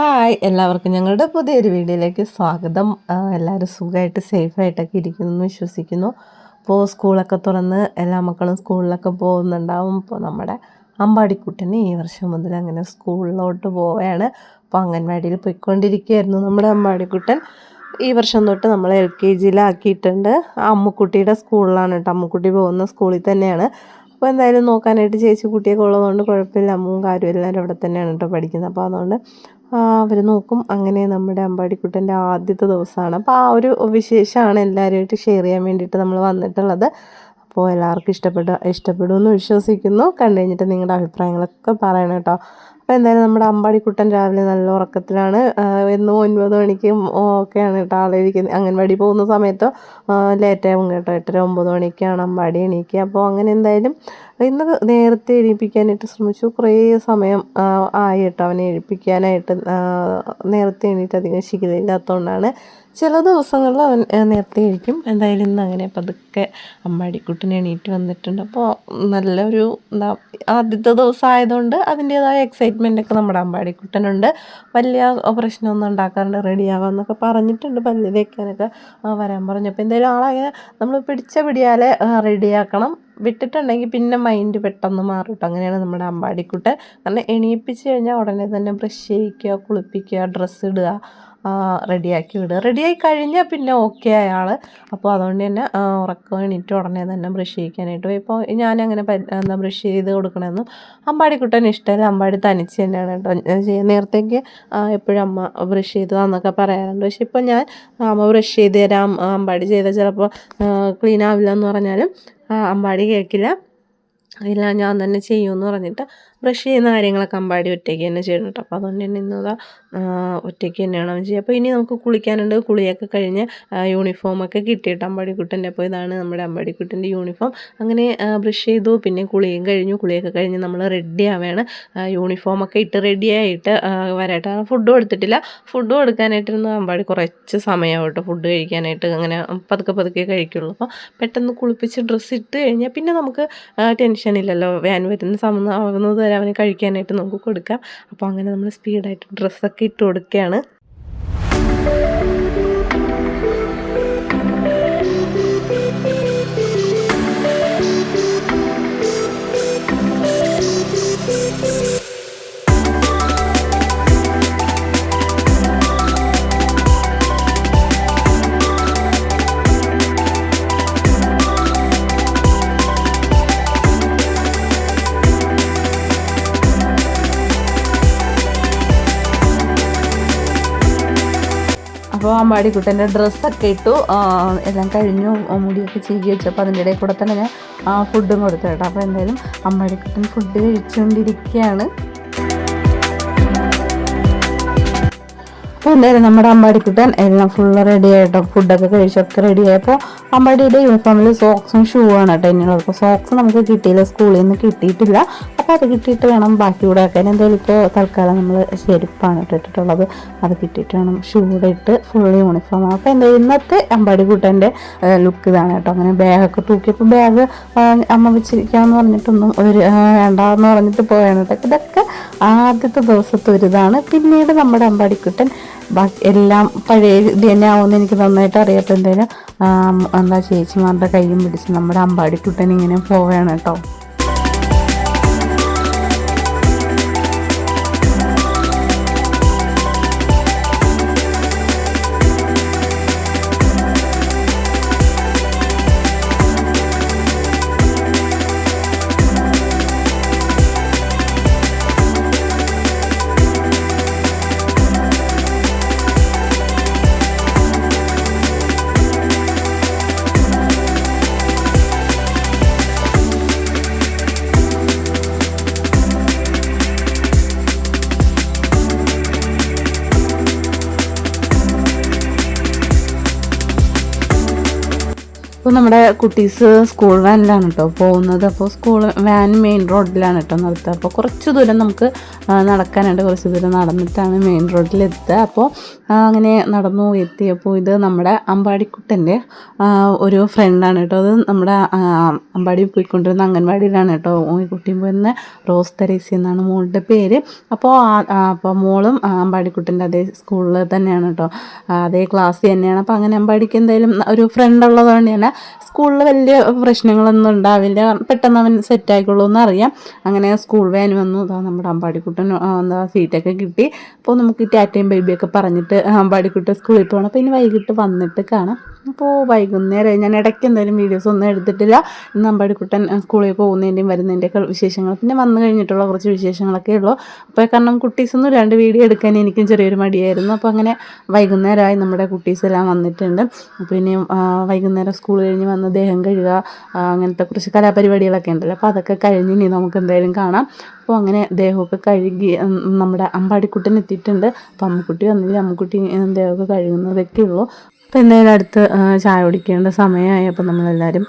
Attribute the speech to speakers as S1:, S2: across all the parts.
S1: Hi എല്ലാവർക്കും ഞങ്ങളുടെ പുതിയൊരു വീഡിയോയിലേക്ക് സ്വാഗതം. എല്ലാവരും സുഖമായിട്ട് സേഫായിട്ടൊക്കെ ഇരിക്കുന്നു എന്ന് വിശ്വസിക്കുന്നു. ഇപ്പോൾ സ്കൂളൊക്കെ തുറന്ന് എല്ലാ മക്കളും സ്കൂളിലൊക്കെ പോകുന്നുണ്ടാവും. ഇപ്പോൾ നമ്മുടെ അമ്പാടിക്കുട്ടന് ഈ വർഷം മുതൽ അങ്ങനെ സ്കൂളിലോട്ട് പോവുകയാണ്. അപ്പോൾ അംഗൻവാടിയിൽ പോയിക്കൊണ്ടിരിക്കുകയായിരുന്നു നമ്മുടെ അമ്പാടിക്കുട്ടൻ. ഈ വർഷം തൊട്ട് നമ്മൾ എൽ കെ ജിയിലാക്കിയിട്ടുണ്ട്. അമ്മുക്കുട്ടിയുടെ സ്കൂളിലാണ് കേട്ടോ. അമ്മുക്കുട്ടി പോകുന്ന സ്കൂളിൽ തന്നെയാണ്. അപ്പോൾ എന്തായാലും നോക്കാനായിട്ട് ചേച്ചി കുട്ടിയൊക്കെ ഉള്ളതുകൊണ്ട് കുഴപ്പമില്ല. അമ്മും കാര്യവും എല്ലാവരും അവിടെ തന്നെയാണ് കേട്ടോ പഠിക്കുന്നത്. അപ്പോൾ അതുകൊണ്ട് അവർ നോക്കും. അങ്ങനെ നമ്മുടെ അമ്പാടിക്കുട്ടന്റെ ആദ്യത്തെ ദിവസമാണ്. അപ്പോൾ ആ ഒരു വിശേഷമാണ് എല്ലാവരുമായിട്ട് ഷെയർ ചെയ്യാൻ വേണ്ടിയിട്ട് നമ്മൾ വന്നിട്ടുള്ളത്. അപ്പോൾ എല്ലാവർക്കും ഇഷ്ടപ്പെട്ട ഇഷ്ടപ്പെടുമെന്ന് വിശ്വസിക്കുന്നു. കണ്ടു കഴിഞ്ഞിട്ട് നിങ്ങളുടെ അഭിപ്രായങ്ങളൊക്കെ പറയണം കേട്ടോ. അപ്പോൾ എന്തായാലും നമ്മുടെ അമ്പാടിക്കുട്ടൻ രാവിലെ നല്ല ഉറക്കത്തിലാണ്. എന്നും ഒൻപത് മണിക്കും ഒക്കെയാണ് കേട്ടോ ആളെഴുതിക്കുന്നത് അംഗൻവാടി പോകുന്ന സമയത്ത് ലേറ്റാവും കേട്ടോ. എട്ടര ഒമ്പത് മണിക്കാണ് അമ്പാടി എണീക്കുക. അപ്പോൾ അങ്ങനെ എന്തായാലും ഇന്ന് നേരത്തെ എണീപ്പിക്കാനായിട്ട് ശ്രമിച്ചു. കുറേ സമയം ആയിട്ട് അവനെ എഴുപ്പിക്കാനായിട്ട് നേരത്തെ എണീറ്റ് അധികം ശീലമില്ലാത്തതുകൊണ്ടാണ് ചില ദിവസങ്ങളിൽ അവൻ നേരത്തെ ഇരിക്കും എന്തായാലും ഇന്ന് അങ്ങനെ പതുക്കെ അമ്മാടിക്കുട്ടിനെ എണീറ്റ് വന്നിട്ടുണ്ട്. അപ്പോൾ നല്ലൊരു എന്താ ആദ്യത്തെ ദിവസം ആയതുകൊണ്ട് അതിന്റേതായ എക്സൈറ്റ്മെന്റ് ഒക്കെ നമ്മുടെ അമ്പാടിക്കുട്ടനുണ്ട് വലിയ പ്രശ്നമൊന്നും ഉണ്ടാക്കാറുണ്ട് റെഡിയാവാന്നൊക്കെ പറഞ്ഞിട്ടുണ്ട് പല്ല് തേക്കാനൊക്കെ വരാൻ പറഞ്ഞു. അപ്പോൾ എന്തായാലും ആളങ്ങനെ നമ്മൾ പിടിച്ച പിടിയാലെ റെഡിയാക്കണം വിട്ടിട്ടുണ്ടെങ്കിൽ പിന്നെ മൈൻഡ് പെട്ടെന്ന് മാറും കേട്ടോ അങ്ങനെയാണ് നമ്മുടെ അമ്പാടിക്കുട്ട്. കാരണം എണീപ്പിച്ച് കഴിഞ്ഞാൽ ഉടനെ തന്നെ ബ്രഷ് ചെയ്യിക്കുക കുളിപ്പിക്കുക ഡ്രസ്സ് ഇടുക റെഡിയാക്കി വിടുക. റെഡിയായി കഴിഞ്ഞാൽ പിന്നെ ഓക്കെ അയാൾ അപ്പോൾ അതുകൊണ്ട് തന്നെ ഉറക്കം എണീറ്റ് ഉടനെ തന്നെ ബ്രഷ് ചെയ്യിക്കാനായിട്ട് ഇപ്പോൾ ഞാനങ്ങനെ എന്താ ബ്രഷ് ചെയ്ത് കൊടുക്കണമെന്നും അമ്പാടിക്കുട്ടൻ ഇഷ്ടമല്ല. അമ്പാടി തനിച്ച് തന്നെയാണ് കേട്ടോ. നേരത്തേക്ക് എപ്പോഴും അമ്മ ബ്രഷ് ചെയ്ത് തന്നൊക്കെ പറയാറുണ്ട്. പക്ഷെ ഇപ്പോൾ ഞാൻ അമ്മ ബ്രഷ് ചെയ്ത് തരാം അമ്പാടി ചെയ്താൽ ചിലപ്പോൾ ക്ലീൻ ആവില്ല എന്ന് പറഞ്ഞാലും അമ്പാടി കേൾക്കില്ല. ഇല്ല ഞാൻ തന്നെ ചെയ്യുമെന്ന് പറഞ്ഞിട്ട് ബ്രഷ് ചെയ്യുന്ന കാര്യങ്ങളൊക്കെ അമ്പാടി ഒറ്റയ്ക്ക് തന്നെ ചെയ്യണം കേട്ടോ അപ്പോൾ അതുകൊണ്ട് തന്നെ ഇന്നതാ ഒറ്റയ്ക്ക് തന്നെയാണ് അവൻ ചെയ്യുക അപ്പോൾ ഇനി നമുക്ക് കുളിക്കാനുണ്ട്. കുളിയൊക്കെ കഴിഞ്ഞ് യൂണിഫോമൊക്കെ കിട്ടിയിട്ട് അമ്പാടിക്കുട്ടന്റെ അപ്പോൾ ഇതാണ് നമ്മുടെ അമ്പാടിക്കുട്ടന്റെ യൂണിഫോം അങ്ങനെ ബ്രഷ് ചെയ്തു. പിന്നെ കുളിയും കഴിഞ്ഞു. കുളിയൊക്കെ കഴിഞ്ഞ് നമ്മൾ റെഡി ആവുകയാണ് യൂണിഫോമൊക്കെ ഇട്ട് റെഡിയായിട്ട് വരായിട്ട് ഫുഡ് കൊടുത്തിട്ടില്ല ഫുഡ് എടുക്കാനായിട്ടിരുന്ന. അമ്പാടി കുറച്ച് സമയമാവും കേട്ടോ ഫുഡ് കഴിക്കാനായിട്ട് അങ്ങനെ പതുക്കെ പതുക്കെ കഴിക്കുള്ളൂ. അപ്പോൾ പെട്ടെന്ന് കുളിപ്പിച്ച് ഡ്രസ്സ് ഇട്ട് കഴിഞ്ഞാൽ പിന്നെ നമുക്ക് ടെൻഷൻ ഇല്ലല്ലോ. വാൻ വരുന്ന സമയം ആവുന്നത് വരെ അവന് കഴിക്കാനായിട്ട് നമുക്ക് കൊടുക്കാം. അപ്പോൾ അങ്ങനെ നമ്മൾ സ്പീഡായിട്ട് ഡ്രസ്സൊക്കെ ഇട്ട് കൊടുക്കുകയാണ്. അപ്പോൾ അമ്പാടിക്കുട്ടന്റെ ഡ്രസ്സൊക്കെ ഇട്ടു. എല്ലാം കഴിഞ്ഞു. മുടിയൊക്കെ ചീകി വെച്ചപ്പോൾ അതിന്റെ ഇടയിൽ കൂടെ തന്നെ ഞാൻ ഫുഡും കൊടുത്തു കേട്ടോ. അപ്പോൾ എന്തായാലും അമ്പാടിക്കുട്ടൻ ഫുഡ് കഴിച്ചുകൊണ്ടിരിക്കുകയാണ്. അപ്പോൾ എന്തായാലും നമ്മുടെ അമ്പാടിക്കുട്ടൻ എല്ലാം ഫുള്ള് റെഡി ആയിട്ടോ ഫുഡൊക്കെ കഴിച്ചൊക്കെ റെഡി ആയപ്പോൾ അമ്പാടിയുടെ യൂണിഫോമിൽ സോക്സും ഷൂ ആണ് കേട്ടോ അപ്പോൾ സോക്സ് നമുക്ക് കിട്ടിയില്ല സ്കൂളിൽ നിന്ന് കിട്ടിയിട്ടില്ല. അപ്പോൾ അത് കിട്ടിയിട്ട് വേണം ബാക്കി കൂടെ ആക്കാൻ. എന്തായാലും ഇപ്പോൾ തൽക്കാലം നമ്മൾ ചെരുപ്പാണ് ഇട്ടിട്ടുള്ളത്. അത് കിട്ടിയിട്ട് വേണം ഷൂ കൂടെ ഇട്ട് ഫുൾ യൂണിഫോം അപ്പോൾ എന്താ ഇന്നത്തെ അമ്പാടി കൂട്ടന്റെ ലുക്ക് ഇതാണ് കേട്ടോ. അങ്ങനെ ബാഗൊക്കെ തൂക്കിയപ്പോൾ ബാഗ് അമ്മ വെച്ചിരിക്കാമെന്ന് പറഞ്ഞിട്ടൊന്നും ഒരു വേണ്ടാന്ന് പറഞ്ഞിട്ട് പോയാണ് ഇതൊക്കെ ആദ്യത്തെ ദിവസത്തെ ഒരു ഇതാണ്. പിന്നീട് നമ്മുടെ അമ്പാടിക്കുട്ടൻ ബാക്കി എല്ലാം പഴയ ഇത് തന്നെ ആവുമെന്ന് എനിക്ക് നന്നായിട്ട് അറിയാം അപ്പോൾ എന്തായാലും ആം, എന്താ ചേച്ചിമാരുടെ കൈയും പിടിച്ച് നമ്മുടെ അമ്പാടിക്കുട്ടൻ ഇങ്ങനെ പോവുകയാണ് കേട്ടോ. ഇപ്പോൾ നമ്മുടെ കുട്ടീസ് സ്കൂൾ വാനിലാണ് കേട്ടോ പോകുന്നത്. അപ്പോൾ സ്കൂൾ വാൻ മെയിൻ റോഡിലാണ് കേട്ടോ നിർത്തുക അപ്പോൾ കുറച്ച് ദൂരം നമുക്ക്
S2: നടക്കാനായിട്ട് കുറച്ച് ദൂരം നടന്നിട്ടാണ് മെയിൻ റോഡിൽ റോഡിലെത്തുക അപ്പോൾ അങ്ങനെ നടന്നു എത്തിയപ്പോൾ ഇത് നമ്മുടെ അമ്പാടിക്കുട്ടന്റെ ഒരു ഫ്രണ്ടാണ് കേട്ടോ അത് നമ്മുടെ അമ്പാടി പോയിക്കൊണ്ടിരുന്ന അംഗൻവാടിയിലാണ് കേട്ടോ ഈ കുട്ടിയും പോയിരുന്ന റോസ് തെരേസി എന്നാണ് മോളുടെ പേര്. അപ്പോൾ അപ്പോൾ മോളും അമ്പാടിക്കുട്ടന്റെ അതേ സ്കൂളിൽ തന്നെയാണ് കേട്ടോ അതേ ക്ലാസ് തന്നെയാണ്. അപ്പോൾ അങ്ങനെ അമ്പാടിക്ക് എന്തായാലും ഒരു ഫ്രണ്ട് ഉള്ളതുകൊണ്ട് തന്നെ സ്കൂളിൽ വലിയ പ്രശ്നങ്ങളൊന്നും ഉണ്ടാവില്ല. പെട്ടെന്ന് അവൻ സെറ്റായിക്കോളൂ എന്നറിയാം അങ്ങനെ സ്കൂൾ വാൻ വന്നു. നമ്മുടെ അമ്പാടിക്കുട്ടൻ എന്താ സീറ്റൊക്കെ കിട്ടി. അപ്പോൾ നമുക്ക് ടാറ്റയും ബേബിയൊക്കെ പറഞ്ഞിട്ട് അമ്പാടിക്കുട്ടൻ സ്കൂളിൽ പോകണം അപ്പോൾ ഇനി വൈകിട്ട് വന്നിട്ട് കാണാം. അപ്പോൾ വൈകുന്നേരം ഞാൻ ഇടയ്ക്ക് എന്തായാലും വീഡിയോസ് ഒന്നും എടുത്തിട്ടില്ല. ഇന്ന് അമ്പാടിക്കുട്ടൻ സ്കൂളിൽ പോകുന്നതിന്റെയും വരുന്നതിന്റെയൊക്കെ വിശേഷങ്ങൾ. പിന്നെ വന്നു കഴിഞ്ഞിട്ടുള്ള കുറച്ച് വിശേഷങ്ങളൊക്കെ ഉള്ളൂ. അപ്പോൾ കാരണം കുട്ടീസൊന്നും രണ്ട് വീഡിയോ എടുക്കാൻ എനിക്കും ചെറിയൊരു മടിയായിരുന്നു. അപ്പോൾ അങ്ങനെ വൈകുന്നേരമായി നമ്മുടെ കുട്ടീസ് എല്ലാം വന്നിട്ടുണ്ട്. അപ്പോൾ ഇനി വൈകുന്നേരം സ്കൂൾ കഴിഞ്ഞ് വന്ന് ദേഹം കഴുകുക അങ്ങനത്തെ കുറച്ച് കലാപരിപാടികളൊക്കെ ഉണ്ടല്ലോ. അപ്പോൾ അതൊക്കെ കഴിഞ്ഞ് ഇനി നമുക്ക് എന്തായാലും കാണാം. അപ്പോൾ അങ്ങനെ ദേഹമൊക്കെ കഴുകി നമ്മുടെ അമ്പാടിക്കുട്ടൻ എത്തിയിട്ടുണ്ട്. അപ്പോൾ അമ്മക്കുട്ടി വന്നില്ല. അമ്മക്കുട്ടി ദേഹമൊക്കെ കഴുകുന്നതൊക്കെ ഉള്ളൂ. എന്തായാലും അടുത്ത് ചായ കുടിക്കേണ്ട സമയമായി. അപ്പോൾ നമ്മളെല്ലാവരും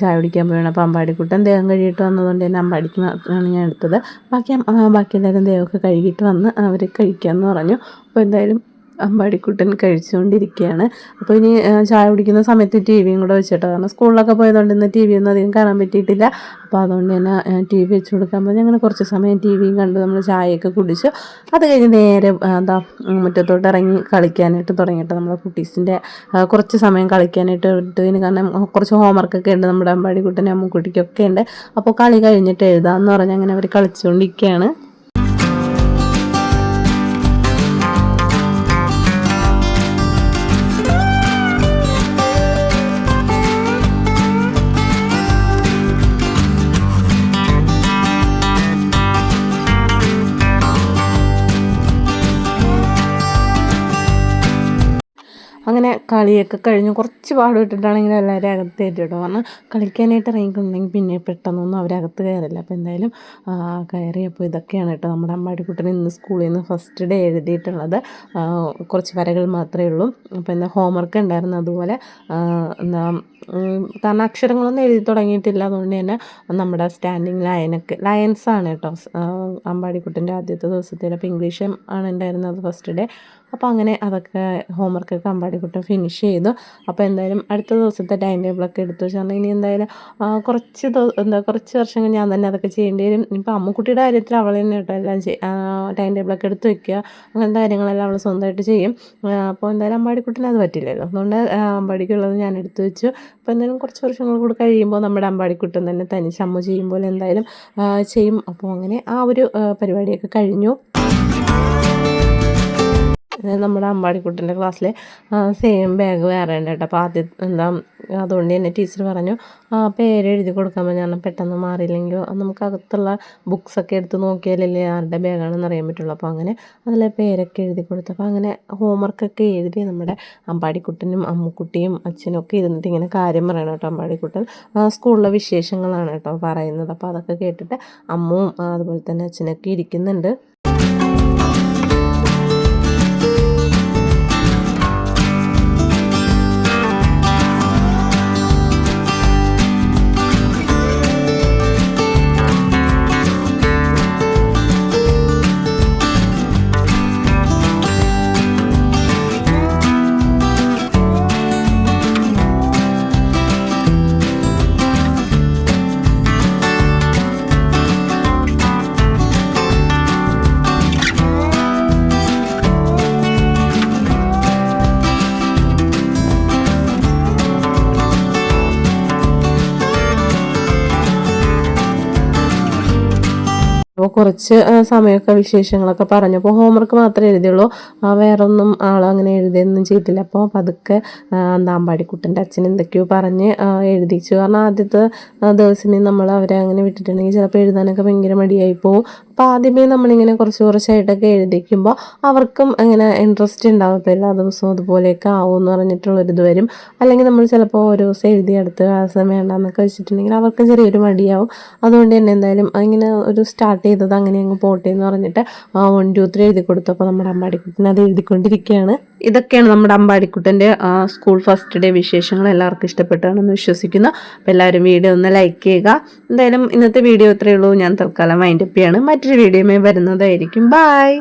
S2: ചായ കുടിക്കാൻ പോവുകയാണ്. അപ്പോൾ അമ്പാടിക്കുട്ടൻ ദേഹം കഴുകിയിട്ട് വന്നതുകൊണ്ട് തന്നെ അമ്പാടിക്ക് മാത്രമാണ് ഞാൻ എടുത്തത്. ബാക്കി ബാക്കി എല്ലാവരും ദേഹമൊക്കെ കഴുകിയിട്ട് വന്ന് അവർ കഴിക്കാമെന്ന് പറഞ്ഞു. അപ്പോൾ എന്തായാലും അമ്പാടിക്കുട്ടൻ കഴിച്ചുകൊണ്ടിരിക്കുകയാണ്. അപ്പോൾ ഇനി ചായ കുടിക്കുന്ന സമയത്ത് ടി വിയും കൂടെ വെച്ചിട്ടോ? കാരണം സ്കൂളിലൊക്കെ പോയതുകൊണ്ട് ഇന്ന് ടി വി ഒന്നും അധികം കാണാൻ പറ്റിയിട്ടില്ല. അപ്പോൾ അതുകൊണ്ട് തന്നെ ടി വി വെച്ച് കൊടുക്കാൻ പറഞ്ഞ്. അങ്ങനെ കുറച്ച് സമയം ടി വിയും കണ്ട് നമ്മൾ ചായയൊക്കെ കുടിച്ചു. അത് കഴിഞ്ഞ് നേരെ എന്താ മുറ്റത്തോട്ട് ഇറങ്ങി കളിക്കാനായിട്ട് തുടങ്ങിയിട്ട് നമ്മുടെ കുട്ടീസിന്റെ കുറച്ച് സമയം കളിക്കാനായിട്ട് ഇട്ടതിന് കാരണം കുറച്ച് ഹോംവർക്കൊക്കെ ഉണ്ട് നമ്മുടെ അമ്പാടിക്കുട്ടനും അമ്മുക്കുട്ടിക്കൊക്കെ ഉണ്ട്. അപ്പോൾ കളി കഴിഞ്ഞിട്ട് എഴുതാമെന്ന് പറഞ്ഞ് അങ്ങനെ അവർ കളിച്ചുകൊണ്ടിരിക്കുകയാണ്. അങ്ങനെ കളിയൊക്കെ കഴിഞ്ഞ് കുറച്ച് പാടുപെട്ടിട്ടാണെങ്കിൽ എല്ലാവരും അകത്ത് കയറ്റി കേട്ടോ കാരണം കളിക്കാനായിട്ട് ഇറങ്ങിയിട്ടുണ്ടെങ്കിൽ പിന്നെ പെട്ടെന്നൊന്നും അവരകത്ത് കയറില്ല. അപ്പോൾ എന്തായാലും കയറിയപ്പോൾ ഇതൊക്കെയാണ് കേട്ടോ നമ്മുടെ അമ്മാടിക്കുട്ടൻ ഇന്ന് സ്കൂളിൽ നിന്ന് ഫസ്റ്റ് ഡേ എഴുതിയിട്ടുള്ളത്. കുറച്ച് വരകൾ മാത്രമേ ഉള്ളൂ. അപ്പോൾ എന്താ ഹോംവർക്ക് ഉണ്ടായിരുന്നു. അതുപോലെ എന്താ കാരണം അക്ഷരങ്ങളൊന്നും എഴുതി തുടങ്ങിയിട്ടില്ല. അതുകൊണ്ട് തന്നെ നമ്മുടെ സ്റ്റാൻഡിങ് ലയനൊക്കെ ലയൻസാണ് കേട്ടോ. അമ്പാടിക്കുട്ടന്റെ ആദ്യത്തെ ദിവസത്തിൽ. അപ്പോൾ ഇംഗ്ലീഷ് ആണ് ഉണ്ടായിരുന്നത് ഫസ്റ്റ് ഡേ അപ്പോൾ അങ്ങനെ അതൊക്കെ ഹോംവർക്കൊക്കെ അമ്പാടിക്കുട്ടൻ ഫിനിഷ് ചെയ്തു. അപ്പോൾ എന്തായാലും അടുത്ത ദിവസത്തെ ടൈം ടേബിളൊക്കെ എടുത്തു വെച്ചാൽ ഇനി എന്തായാലും കുറച്ച് എന്താ കുറച്ച് വർഷങ്ങൾ ഞാൻ തന്നെ അതൊക്കെ ചെയ്യേണ്ടി വരും. ഇപ്പോൾ അമ്മക്കുട്ടിയുടെ കാര്യത്തിൽ അവൾ തന്നെ കേട്ടോ എല്ലാം ടൈം ടേബിളൊക്കെ എടുത്ത് വെക്കുക. അങ്ങനത്തെ കാര്യങ്ങളെല്ലാം അവൾ സ്വന്തമായിട്ട് ചെയ്യും. അപ്പോൾ എന്തായാലും അമ്പാടിക്കുട്ടന് അത് പറ്റില്ലല്ലോ. അതുകൊണ്ട് അമ്പാടിക്കുള്ളത് ഞാൻ എടുത്തു വെച്ചു. അപ്പോൾ എന്തായാലും കുറച്ച് വർഷങ്ങൾ കൂടെ കഴിയുമ്പോൾ നമ്മുടെ അമ്പാടിക്കുട്ടൻ തന്നെ തനിച്ച് അമ്മ ചെയ്യുമ്പോൾ എന്തായാലും ചെയ്യും. അപ്പോൾ അങ്ങനെ ആ ഒരു പരിപാടിയൊക്കെ കഴിഞ്ഞു. നമ്മുടെ അമ്പാടിക്കുട്ടന്റെ ക്ലാസ്സിലെ സെയിം ബാഗ് വേറെ ഉണ്ട് കേട്ടോ. അപ്പോൾ ആദ്യം എന്താ അതുകൊണ്ട് തന്നെ ടീച്ചർ പറഞ്ഞു ആ പേര് എഴുതി കൊടുക്കാൻ പറഞ്ഞാൽ പെട്ടെന്ന് മാറിയില്ലെങ്കിൽ നമുക്ക് അകത്തുള്ള ബുക്സൊക്കെ എടുത്ത് നോക്കിയാലല്ലേ ആരുടെ ബാഗാണെന്ന് അറിയാൻ പറ്റുള്ളൂ. അപ്പോൾ അങ്ങനെ അതിലെ പേരൊക്കെ എഴുതി കൊടുത്തു. അപ്പോൾ അങ്ങനെ ഹോംവർക്കൊക്കെ എഴുതി നമ്മുടെ അമ്പാടിക്കുട്ടനും അമ്മുക്കുട്ടിയും അച്ഛനൊക്കെ ഇരുന്നിട്ട് ഇങ്ങനെ കാര്യം പറയണം കേട്ടോ അമ്പാടിക്കുട്ടൻ. സ്കൂളിലെ വിശേഷങ്ങളാണ് കേട്ടോ പറയുന്നത്. അപ്പോൾ അതൊക്കെ കേട്ടിട്ട് അമ്മും അതുപോലെ തന്നെ അച്ഛനൊക്കെ ഇരിക്കുന്നുണ്ട്. അപ്പോൾ കുറച്ച് സമയമൊക്കെ വിശേഷങ്ങളൊക്കെ പറഞ്ഞപ്പോൾ ഹോംവർക്ക് മാത്രമേ എഴുതിയുള്ളൂ. ആ, വേറൊന്നും ആൾ അങ്ങനെ എഴുതിയൊന്നും ചെയ്തില്ല അപ്പോൾ പതുക്കെ അമ്പാടിക്കുട്ടന്റെ അച്ഛൻ എന്തൊക്കെയോ പറഞ്ഞ് എഴുതിച്ചു. കാരണം ആദ്യത്തെ ദിവസം നമ്മൾ അവരെ അങ്ങനെ വിട്ടിട്ടുണ്ടെങ്കിൽ ചിലപ്പോൾ എഴുതാനൊക്കെ ഭയങ്കര മടിയായി പോകും അപ്പോൾ ആദ്യമേ നമ്മളിങ്ങനെ കുറച്ച് കുറച്ചായിട്ടൊക്കെ എഴുതിക്കുമ്പോൾ അവർക്കും ഇങ്ങനെ ഇൻട്രസ്റ്റ് ഉണ്ടാവും. എല്ലാ ദിവസവും അതുപോലെയൊക്കെ ആവും എന്ന് പറഞ്ഞിട്ടുള്ളൊരിത് വരും. അല്ലെങ്കിൽ നമ്മൾ ചിലപ്പോൾ ഒരു ദിവസം എഴുതി അടുത്ത ദിവസം വേണ്ടെന്നൊക്കെ വെച്ചിട്ടുണ്ടെങ്കിൽ അവർക്ക് ചെറിയൊരു മടിയാവും. അതുകൊണ്ട് തന്നെ എന്തായാലും ഇങ്ങനെ ഒരു സ്റ്റാർട്ട് ചെയ്തത് അങ്ങനെ അങ്ങ് പോട്ടെ എന്ന് പറഞ്ഞിട്ട് വൺ ടു ത്രീ എഴുതി കൊടുത്തു. അപ്പോൾ നമ്മുടെ അമ്മാടിക്കുട്ടിനെ അത് എഴുതിക്കൊണ്ടിരിക്കുകയാണ്. ഇതൊക്കെയാണ് നമ്മുടെ അമ്പാടിക്കുട്ടന്റെ സ്കൂൾ ഫസ്റ്റ് ഡേ വിശേഷങ്ങൾ എല്ലാവർക്കും ഇഷ്ടപ്പെട്ടാണെന്ന് വിശ്വസിക്കുന്നു. അപ്പോൾ എല്ലാവരും വീഡിയോ ഒന്ന് ലൈക്ക് ചെയ്യുക. എന്തായാലും ഇന്നത്തെ വീഡിയോ ഇത്രയേ ഉള്ളൂ. ഞാൻ തൽക്കാലം വൈൻഡപ്പ് ചെയ്യാണ്. മറ്റൊരു വീഡിയോ വരുന്നതായിരിക്കും. ബായ്